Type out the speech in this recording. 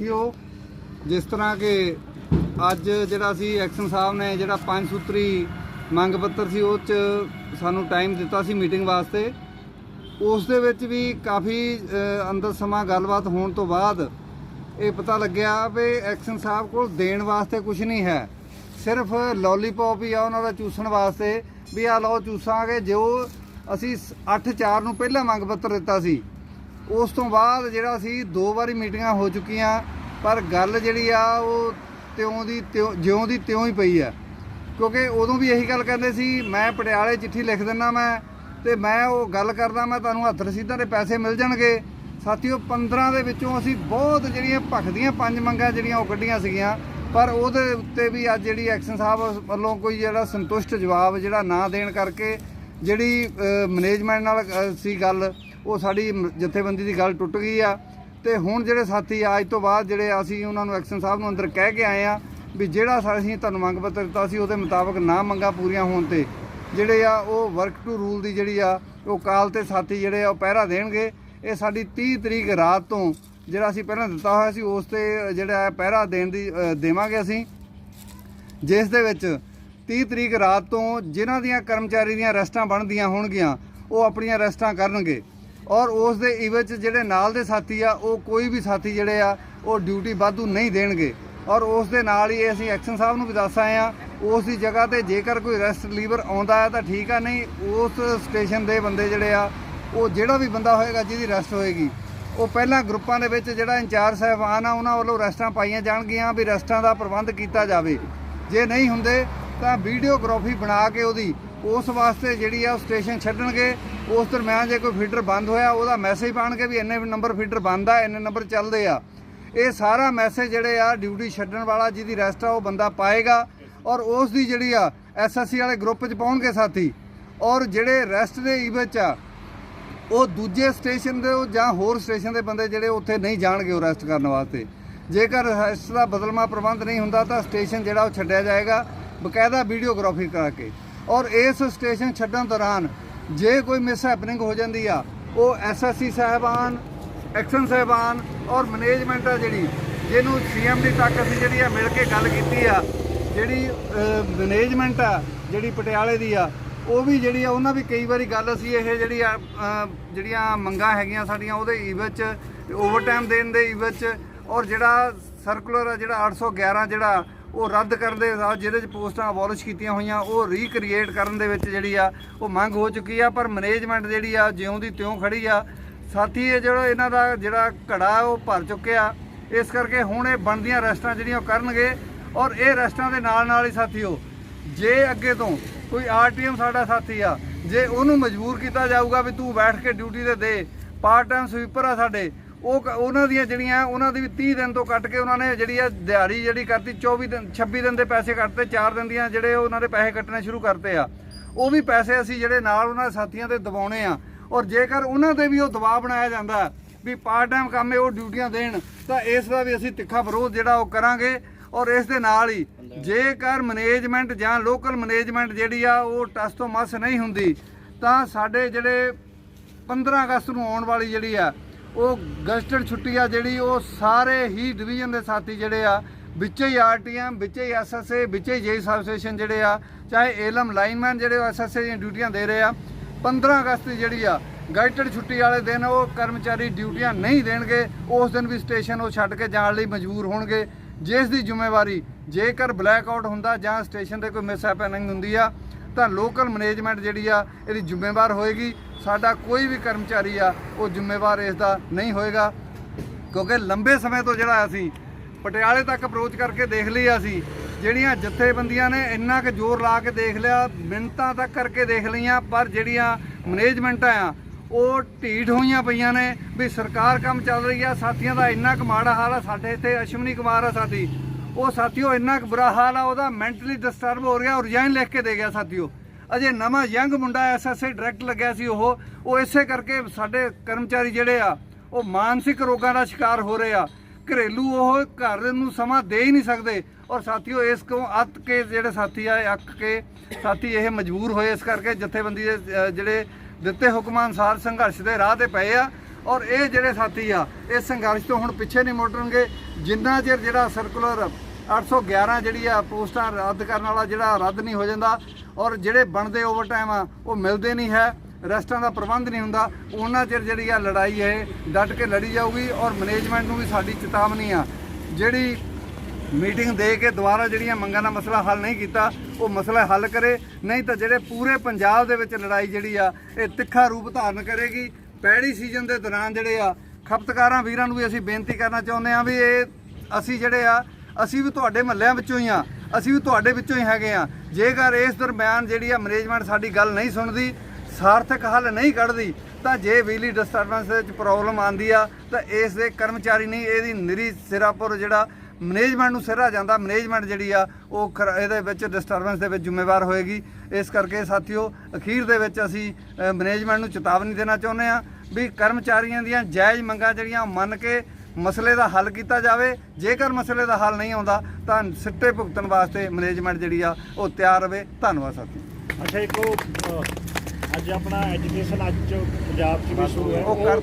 ਸਾਥੀਓ, ਜਿਸ ਤਰ੍ਹਾਂ ਕਿ ਅੱਜ ਜਿਹੜਾ ਸੀ ਐਕਸ਼ਨ ਸਾਹਿਬ ਨੇ ਜਿਹੜਾ ਪੰਜ ਸੂਤਰੀ ਮੰਗ ਪੱਤਰ ਸੀ, ਉਹ ਚ ਸਾਨੂੰ ਟਾਈਮ ਦਿੱਤਾ ਸੀ ਮੀਟਿੰਗ ਵਾਸਤੇ। ਉਸ ਦੇ ਵਿੱਚ ਵੀ ਕਾਫੀ ਅੰਦਰ ਸਮਾਂ ਗੱਲਬਾਤ ਹੋਣ ਤੋਂ ਬਾਅਦ ਇਹ ਪਤਾ ਲੱਗਿਆ ਵੀ ਐਕਸ਼ਨ ਸਾਹਿਬ ਕੋਲ ਦੇਣ ਵਾਸਤੇ ਕੁਝ ਨਹੀਂ ਹੈ। ਸਿਰਫ ਲੋਲੀਪੌਪ ਹੀ ਆ ਉਹਨਾਂ ਦਾ ਚੂਸਣ ਵਾਸਤੇ ਵੀ ਆ ਲਓ ਚੂਸਾਂਗੇ, ਜੋ ਅਸੀਂ 8-4 ਨੂੰ ਪਹਿਲਾਂ ਮੰਗ ਪੱਤਰ ਦਿੱਤਾ ਸੀ। ਉਸ ਤੋਂ ਬਾਅਦ ਜਿਹੜਾ ਸੀ, ਦੋ ਵਾਰੀ ਮੀਟਿੰਗਾਂ ਹੋ ਚੁੱਕੀਆਂ, ਪਰ ਗੱਲ ਜਿਹੜੀ ਆ, ਉਹ ਤਿਉਂ ਦੀ ਤਿਉਂ, ਜਿਉਂ ਦੀ ਤਿਉਂ ਹੀ ਪਈ ਆ। ਕਿਉਂਕਿ ਉਦੋਂ ਵੀ ਇਹੀ ਗੱਲ ਕਹਿੰਦੇ ਸੀ, ਮੈਂ ਪਟਿਆਲੇ ਚਿੱਠੀ ਲਿਖ ਦਿੰਦਾ ਮੈਂ, ਤੇ ਮੈਂ ਉਹ ਗੱਲ ਕਰਦਾ ਮੈਂ, ਤੁਹਾਨੂੰ ਹੱਥ ਰਸੀਦਾਂ ਦੇ ਪੈਸੇ ਮਿਲ ਜਾਣਗੇ। ਸਾਥੀਓ 15 ਦੇ ਵਿੱਚੋਂ ਅਸੀਂ ਬਹੁਤ ਜਿਹੜੀਆਂ ਭਖਦੀਆਂ ਪੰਜ ਮੰਗਾਂ ਜਿਹੜੀਆਂ ਉਹ ਕੱਢੀਆਂ ਸੀਗੀਆਂ, ਪਰ ਉਹਦੇ ਉੱਤੇ ਵੀ ਅੱਜ ਜਿਹੜੀ ਐਕਸ਼ਨ ਸਾਹਿਬ ਵੱਲੋਂ ਕੋਈ ਜਿਹੜਾ ਸੰਤੁਸ਼ਟ ਜਵਾਬ, ਜਿਹੜਾ ਨਾ ਦੇਣ ਕਰਕੇ ਜਿਹੜੀ ਮੈਨੇਜਮੈਂਟ ਨਾਲ ਸੀ ਗੱਲ ਉਹ ਸਾਡੀ ਜਥੇਬੰਦੀ ਦੀ ਗੱਲ ਟੁੱਟ ਗਈ ਆ। ਤੇ ਹੁਣ ਜਿਹੜੇ ਸਾਥੀ ਆ, ਅੱਜ ਤੋਂ ਬਾਅਦ ਜਿਹੜੇ ਅਸੀਂ ਉਹਨਾਂ ਨੂੰ ਐਕਸ਼ਨ ਸਾਹਿਬ ਨੂੰ ਅੰਦਰ ਕਹਿ ਕੇ ਆਏ ਆ ਵੀ ਜਿਹੜਾ ਅਸੀਂ ਤੁਹਾਨੂੰ ਮੰਗ ਪੱਤਰ ਦਿੱਤਾ ਸੀ ਉਹਦੇ ਮੁਤਾਬਕ ਨਾ ਮੰਗਾਂ ਪੂਰੀਆਂ ਹੋਣ ਤੇ ਜਿਹੜੇ ਆ ਉਹ ਵਰਕ ਟੂ ਰੂਲ ਦੀ ਜਿਹੜੀ ਆ ਉਹ ਕਾਲ ਤੇ ਸਾਥੀ ਜਿਹੜੇ ਆ ਉਹ ਪਹਿਰਾ ਦੇਣਗੇ। ਇਹ ਸਾਡੀ 30 ਤਰੀਕ ਰਾਤ ਤੋਂ ਜਿਹੜਾ ਅਸੀਂ ਪਹਿਲਾਂ ਦਿੱਤਾ ਹੋਇਆ ਸੀ ਉਸ ਤੇ ਜਿਹੜਾ ਪਹਿਰਾ ਦੇਣ ਦੀ ਦੇਵਾਂਗੇ ਅਸੀਂ। ਜਿਸ ਦੇ ਵਿੱਚ 30 ਤਰੀਕ ਰਾਤ ਤੋਂ ਜਿਨ੍ਹਾਂ ਦੀਆਂ ਕਰਮਚਾਰੀ ਦੀਆਂ ਰੈਸਟਾਂ ਬਣਦੀਆਂ ਹੋਣਗੀਆਂ ਉਹ ਆਪਣੀਆਂ ਰੈਸਟਾਂ ਕਰਨਗੇ। ਔਰ ਉਸ ਦੇ ਇਵਜ ਜਿਹੜੇ ਨਾਲ ਦੇ ਸਾਥੀ ਆ, ਉਹ ਕੋਈ ਵੀ ਸਾਥੀ ਜਿਹੜੇ ਆ, ਉਹ ਡਿਊਟੀ ਵਾਧੂ ਨਹੀਂ ਦੇਣਗੇ। ਔਰ ਉਸ ਦੇ ਨਾਲ ਹੀ ਅਸੀਂ ਐਕਸ਼ਨ ਸਾਹਿਬ ਨੂੰ ਵੀ ਦੱਸ ਆਏ ਆ, ਉਸ ਦੀ ਜਗ੍ਹਾ ਤੇ ਜੇਕਰ ਕੋਈ ਰੈਸਟ ਲੀਵਰ ਆਉਂਦਾ ਹੈ ਤਾਂ ਠੀਕ ਆ, ਨਹੀਂ, ਉਸ ਸਟੇਸ਼ਨ ਦੇ ਬੰਦੇ ਜਿਹੜੇ ਆ, ਉਹ ਜਿਹੜਾ ਵੀ ਬੰਦਾ ਹੋਏਗਾ ਜਿਹਦੀ ਰੈਸਟ ਹੋਏਗੀ, ਉਹ ਪਹਿਲਾਂ ਗਰੁੱਪਾਂ ਦੇ ਵਿੱਚ ਜਿਹੜਾ ਇੰਚਾਰਜ ਸਾਹਿਬਾਨ ਆ, ਉਹਨਾਂ ਵੱਲੋਂ ਰੈਸਟਾਂ ਪਾਈਆਂ ਜਾਣਗੀਆਂ ਵੀ ਰੈਸਟਾਂ ਦਾ ਪ੍ਰਬੰਧ ਕੀਤਾ ਜਾਵੇ। ਜੇ ਨਹੀਂ ਹੁੰਦੇ ਤਾਂ ਵੀਡੀਓਗ੍ਰਾਫੀ ਬਣਾ ਕੇ ਉਹਦੀ ਉਸ ਵਾਸਤੇ ਜਿਹੜੀ ਆ ਉਹ ਸਟੇਸ਼ਨ ਛੱਡਣਗੇ। ਉਸ ਦਰਮਿਆਨ ਜੇ ਕੋਈ ਫੀਡਰ ਬੰਦ ਹੋਇਆ, ਉਹਦਾ ਮੈਸੇਜ ਪਾਣਗੇ ਵੀ ਇੰਨੇ ਨੰਬਰ ਫੀਡਰ ਬੰਦ ਆ, ਇੰਨੇ ਨੰਬਰ ਚੱਲਦੇ ਆ। ਇਹ ਸਾਰਾ ਮੈਸੇਜ ਜਿਹੜੇ ਆ ਡਿਊਟੀ ਛੱਡਣ ਵਾਲਾ, ਜਿਹਦੀ ਰੈਸਟ ਆ, ਉਹ ਬੰਦਾ ਪਾਏਗਾ। ਔਰ ਉਸ ਦੀ ਜਿਹੜੀ ਆ ਐਸਐਸਸੀ ਵਾਲੇ ਗਰੁੱਪ 'ਚ ਪਾਉਣਗੇ ਸਾਥੀ। ਔਰ ਜਿਹੜੇ ਰੈਸਟ ਦੇ ਈਵਚ ਆ, ਉਹ ਦੂਜੇ ਸਟੇਸ਼ਨ ਦੇ ਜਾਂ ਹੋਰ ਸਟੇਸ਼ਨ ਦੇ ਬੰਦੇ ਜਿਹੜੇ ਉੱਥੇ ਨਹੀਂ ਜਾਣਗੇ ਉਹ ਰੈਸਟ ਕਰਨ ਵਾਸਤੇ। ਜੇਕਰ ਰੈਸਟ ਦਾ ਬਦਲਮਾ ਪ੍ਰਬੰਧ ਨਹੀਂ ਹੁੰਦਾ, ਤਾਂ ਸਟੇਸ਼ਨ ਜਿਹੜਾ ਉਹ ਛੱਡਿਆ ਜਾਏਗਾ, ਬਕਾਇਦਾ ਵੀਡੀਓਗ੍ਰਾਫੀ ਕਰਾ ਕੇ। ਔਰ ਇਸ ਸਟੇਸ਼ਨ ਛੱਡਣ ਦੌਰਾਨ ਜੇ ਕੋਈ ਮਿਸ ਹੈਪਨਿੰਗ ਹੋ ਜਾਂਦੀ ਆ, ਉਹ ਐਸਐਸਸੀ ਸਾਹਿਬਾਨ, ਐਕਸ਼ਨ ਸਾਹਿਬਾਨ ਔਰ ਮੈਨੇਜਮੈਂਟ ਆ ਜਿਹੜੀ, ਜਿਹਨੂੰ ਸੀਐਮਡੀ ਤੱਕ ਅਸੀਂ ਜਿਹੜੀ ਆ ਮਿਲ ਕੇ ਗੱਲ ਕੀਤੀ ਆ, ਜਿਹੜੀ ਮੈਨੇਜਮੈਂਟ ਆ, ਜਿਹੜੀ ਪਟਿਆਲੇ ਦੀ ਆ, ਉਹ ਵੀ ਜਿਹੜੀ ਆ, ਉਹਨਾਂ ਵੀ ਕਈ ਵਾਰੀ ਗੱਲ ਅਸੀਂ ਇਹ ਜਿਹੜੀ ਆ ਜਿਹੜੀਆਂ ਮੰਗਾਂ ਹੈਗੀਆਂ ਸਾਡੀਆਂ, ਉਹਦੇ ਈਵਚ ਓਵਰਟਾਈਮ ਦੇਣ ਦੇ ਈਵਚ ਔਰ ਜਿਹੜਾ ਸਰਕੂਲਰ ਆ, ਜਿਹੜਾ 811 ਜਿਹੜਾ ਉਹ ਰੱਦ ਕਰਨ ਦੇ ਜਿਹਦੇ ਚ ਪੋਸਟਾਂ ਅਬੋਲਿਸ਼ ਕੀਤੀਆਂ ਹੋਈਆਂ, ਉਹ ਰੀਕ੍ਰੀਏਟ ਕਰਨ ਦੇ ਵਿੱਚ ਜਿਹੜੀ ਆ, ਉਹ ਮੰਗ ਹੋ ਚੁੱਕੀ ਆ, ਪਰ ਮੈਨੇਜਮੈਂਟ ਜਿਹੜੀ ਆ ਜਿਉਂ ਦੀ ਤਿਉਂ ਖੜੀ ਆ। ਸਾਥੀ, ਇਹ ਜਿਹੜਾ ਇਹਨਾਂ ਦਾ ਜਿਹੜਾ ਘੜਾ ਉਹ ਭਰ ਚੁੱਕਿਆ ਇਸ ਕਰਕੇ ਹੁਣ ਇਹ ਬਣਦੀਆਂ ਰੈਸਟਾਂ ਜਿਹੜੀਆਂ ਉਹ ਕਰਨਗੇ, ਔਰ ਇਹ ਰੈਸਟਾਂ ਦੇ ਨਾਲ ਨਾਲ ਹੀ ਸਾਥੀਓ, ਜੇ ਅੱਗੇ ਤੋਂ ਕੋਈ ਆਰਟੀਐਮ ਸਾਡਾ ਸਾਥੀ ਆ, ਜੇ ਉਹਨੂੰ ਮਜਬੂਰ ਕੀਤਾ ਜਾਊਗਾ ਵੀ ਤੂੰ ਬੈਠ ਕੇ ਡਿਊਟੀ ਤੇ ਦੇ ਪਾਰਟ ਟਾਈਮ ਸਵੀਪਰ ਆ ਸਾਡੇ ਉਹ ਕ- ਉਹਨਾਂ ਦੀਆਂ ਜਿਹੜੀਆਂ, ਉਹਨਾਂ ਦੀ ਵੀ 30 ਦਿਨ ਤੋਂ ਕੱਟ ਕੇ ਉਹਨਾਂ ਨੇ ਜਿਹੜੀ ਆ ਦਿਹਾੜੀ ਜਿਹੜੀ ਕਰਤੀ 24 ਦਿਨ 26 ਦਿਨ ਦੇ ਪੈਸੇ ਕੱਟਤੇ 4 ਦਿਨ ਦੀਆਂ ਜਿਹੜੇ ਉਹਨਾਂ ਦੇ ਪੈਸੇ ਕੱਟਣੇ ਸ਼ੁਰੂ ਕਰਤੇ ਆ। ਉਹ ਵੀ ਪੈਸੇ ਅਸੀਂ ਜਿਹੜੇ ਨਾਲ ਉਹਨਾਂ ਦੇ ਸਾਥੀਆਂ ਤੇ ਦਬਾਉਣੇ ਆ। ਔਰ ਜੇਕਰ ਉਹਨਾਂ ਤੇ ਵੀ ਉਹ ਦਬਾਅ ਬਣਾਇਆ ਜਾਂਦਾ, ਵੀ ਪਾਰਟ ਟਾਈਮ ਕੰਮ ਹੈ, ਉਹ ਡਿਊਟੀਆਂ ਦੇਣ, ਤਾਂ ਇਸ ਦਾ ਵੀ ਅਸੀਂ ਤਿੱਖਾ ਵਿਰੋਧ ਜਿਹੜਾ ਉਹ ਕਰਾਂਗੇ। ਔਰ ਇਸ ਦੇ ਨਾਲ ਹੀ ਜੇਕਰ ਮੈਨੇਜਮੈਂਟ ਜਾਂ ਲੋਕਲ ਮੈਨੇਜਮੈਂਟ ਜਿਹੜੀ ਆ, ਉਹ ਟਸ ਤੋਂ ਮਸ ਨਹੀਂ ਹੁੰਦੀ, ਤਾਂ ਸਾਡੇ ਜਿਹੜੇ 15 ਅਗਸਤ ਨੂੰ ਆਉਣ ਵਾਲੀ ਜਿਹੜੀ ਆ ਉਹ ਗਸਟਡ ਛੁੱਟੀ ਆ ਜਿਹੜੀ, ਉਹ ਸਾਰੇ ਹੀ ਡਿਵੀਜ਼ਨ ਦੇ ਸਾਥੀ ਜਿਹੜੇ ਆ, ਵਿੱਚੇ ਹੀ ਆਰਟੀਐਮ ਵਿੱਚੇ ਹੀ ਐਸਐਸਏ ਵਿੱਚੇ ਹੀ ਜੇਈ ਸਬ ਸਟੇਸ਼ਨ ਜਿਹੜੇ ਆ, ਚਾਹੇ ਏਲਮ ਲਾਈਨਮੈਨ ਜਿਹੜੇ ਐਸਐਸਏ ਦੀਆਂ ਡਿਊਟੀਆਂ ਦੇ ਰਹੇ ਆ 15 ਅਗਸਤ ਦੀ ਜਿਹੜੀ ਆ ਗਾਈਡਡ ਛੁੱਟੀ ਵਾਲੇ ਦਿਨ ਉਹ ਕਰਮਚਾਰੀ ਡਿਊਟੀਆਂ ਨਹੀਂ ਦੇਣਗੇ, ਉਸ ਦਿਨ ਵੀ ਸਟੇਸ਼ਨ ਉਹ ਛੱਡ ਕੇ ਜਾਣ ਲਈ ਮਜਬੂਰ ਹੋਣਗੇ। ਜਿਸ ਦੀ ਜ਼ਿੰਮੇਵਾਰੀ ਜੇਕਰ ਬਲੈਕ ਆਊਟ ਹੁੰਦਾ ਜਾਂ ਸਟੇਸ਼ਨ ਤੇ ਕੋਈ ਮਿਸ ਹੈਪਨਿੰਗ ਹੁੰਦੀ ਆ ਤਾਂ ਲੋਕਲ ਮੈਨੇਜਮੈਂਟ ਜਿਹੜੀ ਆ, ਇਹਦੀ ਜ਼ਿੰਮੇਵਾਰ ਹੋਏਗੀ। ਸਾਡਾ ਕੋਈ ਵੀ ਕਰਮਚਾਰੀ ਆ, ਉਹ ਜ਼ਿੰਮੇਵਾਰ ਇਸ ਦਾ ਨਹੀਂ ਹੋਏਗਾ। ਕਿਉਂਕਿ ਲੰਬੇ ਸਮੇਂ ਤੋਂ ਜਿਹੜਾ ਅਸੀਂ ਪਟਿਆਲੇ ਤੱਕ ਅਪਰੋਚ ਕਰਕੇ ਦੇਖ ਲਈ ਅਸੀਂ, ਜਿਹੜੀਆਂ ਜਥੇਬੰਦੀਆਂ ਨੇ ਇੰਨਾ ਕੁ ਜ਼ੋਰ ਲਾ ਕੇ ਦੇਖ ਲਿਆ ਮਿੰਤਾਂ ਤੱਕ ਕਰਕੇ ਦੇਖ ਲਈਆਂ, ਪਰ ਜਿਹੜੀਆਂ ਮੈਨੇਜਮੈਂਟਾਂ ਆ, ਉਹ ਢੀਠ ਹੋਈਆਂ ਪਈਆਂ ਨੇ ਵੀ ਸਰਕਾਰ ਕੰਮ ਚੱਲ ਰਹੀ ਆ, ਸਾਥੀਆਂ ਦਾ ਇੰਨਾ ਕੁ ਮਾੜਾ ਹਾਲ ਆ, ਸਾਡੇ ਇੱਥੇ ਅਸ਼ਵਨੀ ਕੁਮਾਰ ਆ ਸਾਥੀ ਉਹ ਸਾਥੀਓ, ਇੰਨਾ ਕੁ ਬੁਰਾ ਹਾਲ ਆ, ਉਹਦਾ ਮੈਂਟਲੀ ਡਿਸਟਰਬ ਹੋ ਰਿਹਾ ਔਰ ਰਿਜ਼ਾਈਨ ਲਿਖ ਕੇ ਦੇ ਗਿਆ ਸਾਥੀਓ। ਅਜੇ ਨਵਾਂ ਯੰਗ ਮੁੰਡਾ ਐਸਐਸਏ ਡਾਇਰੈਕਟ ਲੱਗਿਆ ਸੀ ਉਹ। ਉਹ ਇਸੇ ਕਰਕੇ ਸਾਡੇ ਕਰਮਚਾਰੀ ਜਿਹੜੇ ਆ, ਉਹ ਮਾਨਸਿਕ ਰੋਗਾਂ ਦਾ ਸ਼ਿਕਾਰ ਹੋ ਰਹੇ ਆ। ਘਰੇਲੂ ਉਹ ਘਰ ਨੂੰ ਸਮਾਂ ਦੇ ਹੀ ਨਹੀਂ ਸਕਦੇ। ਔਰ ਸਾਥੀਓ, ਇਸ ਤੋਂ ਅੱਤ ਕੇ ਜਿਹੜੇ ਸਾਥੀ ਆ, ਅੱਕ ਕੇ ਸਾਥੀ ਇਹ ਮਜਬੂਰ ਹੋਏ ਇਸ ਕਰਕੇ ਜਥੇਬੰਦੀ ਦੇ ਜਿਹੜੇ ਦਿੱਤੇ ਹੁਕਮਾਂ ਅਨੁਸਾਰ ਸੰਘਰਸ਼ ਦੇ ਰਾਹ ਤੇ ਪਏ ਆ। ਔਰ ਇਹ ਜਿਹੜੇ ਸਾਥੀ ਆ, ਇਸ ਸੰਘਰਸ਼ ਤੋਂ ਹੁਣ ਪਿੱਛੇ ਨਹੀਂ ਮੁੜਨਗੇ। ਜਿੰਨਾ ਚਿਰ ਜਿਹੜਾ ਸਰਕੂਲਰ 811 ਜਿਹੜੀ ਆ ਪੋਸਟਾਂ ਰੱਦ ਕਰਨ ਵਾਲਾ ਜਿਹੜਾ ਰੱਦ ਨਹੀਂ ਹੋ ਜਾਂਦਾ ਔਰ ਜਿਹੜੇ ਬਣਦੇ ਓਵਰਟਾਈਮ ਆ, ਉਹ ਮਿਲਦੇ ਨਹੀਂ ਹੈ, ਰੈਸਟਾਂ ਦਾ ਪ੍ਰਬੰਧ ਨਹੀਂ ਹੁੰਦਾ, ਉਹਨਾਂ ਚਿਰ ਜਿਹੜੀ ਆ ਲੜਾਈ ਹੈ ਡਟ ਕੇ ਲੜੀ ਜਾਊਗੀ ਔਰ ਮੈਨੇਜਮੈਂਟ ਨੂੰ ਵੀ ਸਾਡੀ ਚੇਤਾਵਨੀ ਆ। ਜਿਹੜੀ ਮੀਟਿੰਗ ਦੇ ਕੇ ਦੁਬਾਰਾ ਜਿਹੜੀਆਂ ਮੰਗਾਂ ਦਾ ਮਸਲਾ ਹੱਲ ਨਹੀਂ ਕੀਤਾ, ਉਹ ਮਸਲਾ ਹੱਲ ਕਰੇ, ਨਹੀਂ ਤਾਂ ਜਿਹੜੇ ਪੂਰੇ ਪੰਜਾਬ ਦੇ ਵਿੱਚ ਲੜਾਈ ਜਿਹੜੀ ਆ, ਇਹ ਤਿੱਖਾ ਰੂਪ ਧਾਰਨ ਕਰੇਗੀ। ਪੈੜੀ ਸੀਜ਼ਨ ਦੇ ਦੌਰਾਨ ਜਿਹੜੇ ਆ ਖਪਤਕਾਰਾਂ ਵੀਰਾਂ ਨੂੰ ਵੀ ਅਸੀਂ ਬੇਨਤੀ ਕਰਨਾ ਚਾਹੁੰਦੇ ਆ ਵੀ ਇਹ ਅਸੀਂ ਜਿਹੜੇ ਆ, ਅਸੀਂ ਵੀ ਤੁਹਾਡੇ ਮਹੱਲਿਆਂ ਵਿੱਚੋਂ ਹੀ ਆ, ਅਸੀਂ ਵੀ ਤੁਹਾਡੇ ਵਿੱਚੋਂ ਹੀ ਹੈਗੇ ਆ। ਜੇਕਰ ਇਸ ਦਰਮਿਆਨ ਜਿਹੜੀ ਆ ਮੈਨੇਜਮੈਂਟ ਸਾਡੀ ਗੱਲ ਨਹੀਂ ਸੁਣਦੀ, ਸਾਰਥਕ ਹੱਲ ਨਹੀਂ ਕੱਢਦੀ, ਤਾਂ ਜੇ ਬਿਜਲੀ ਡਿਸਟਰਬੈਂਸ ਦੇ ਵਿੱਚ ਪ੍ਰੋਬਲਮ ਆਂਦੀ ਆ, ਤਾਂ ਇਸ ਦੇ ਕਰਮਚਾਰੀ ਨਹੀਂ, ਇਹਦੀ ਨਿਰੀ ਸਿਰਾਪੁਰ ਜਿਹੜਾ ਮੈਨੇਜਮੈਂਟ ਨੂੰ ਸਿਰਾ ਜਾਂਦਾ ਮੈਨੇਜਮੈਂਟ ਜਿਹੜੀ ਆ, ਉਹ ਖਰ- ਇਹਦੇ ਵਿੱਚ ਡਿਸਟਰਬੈਂਸ ਦੇ ਵਿੱਚ ਜ਼ਿੰਮੇਵਾਰ ਹੋਏਗੀ। ਇਸ ਕਰਕੇ ਸਾਥੀਓ, ਅਖੀਰ ਦੇ ਵਿੱਚ ਅਸੀਂ ਮੈਨੇਜਮੈਂਟ ਨੂੰ ਚੇਤਾਵਨੀ ਦੇਣਾ ਚਾਹੁੰਦੇ ਆ ਵੀ ਕਰਮਚਾਰੀਆਂ ਦੀਆਂ ਜਾਇਜ਼ ਮੰਗਾਂ ਜਿਹੜੀਆਂ ਮੰਨ ਕੇ ਮਸਲੇ ਦਾ ਹੱਲ ਕੀਤਾ ਜਾਵੇ। ਜੇਕਰ ਮਸਲੇ ਦਾ ਹੱਲ ਨਹੀਂ ਆਉਂਦਾ ਤਾਂ ਸਿੱਟੇ ਭੁਗਤਣ ਵਾਸਤੇ ਮੈਨੇਜਮੈਂਟ ਜਿਹੜੀ ਆ ਉਹ ਤਿਆਰ ਰਵੇ ਧੰਨਵਾਦ ਸਾਥੀ ਅੱਛਾ ਇੱਕ ਉਹ ਅੱਜ ਆਪਣਾ ਐਜੂਕੇਸ਼ਨ ਅੱਜ ਪੰਜਾਬ 'ਚ ਵੀ ਸ਼ੁਰੂ ਹੈ ਉਹ ਕਰਤਾ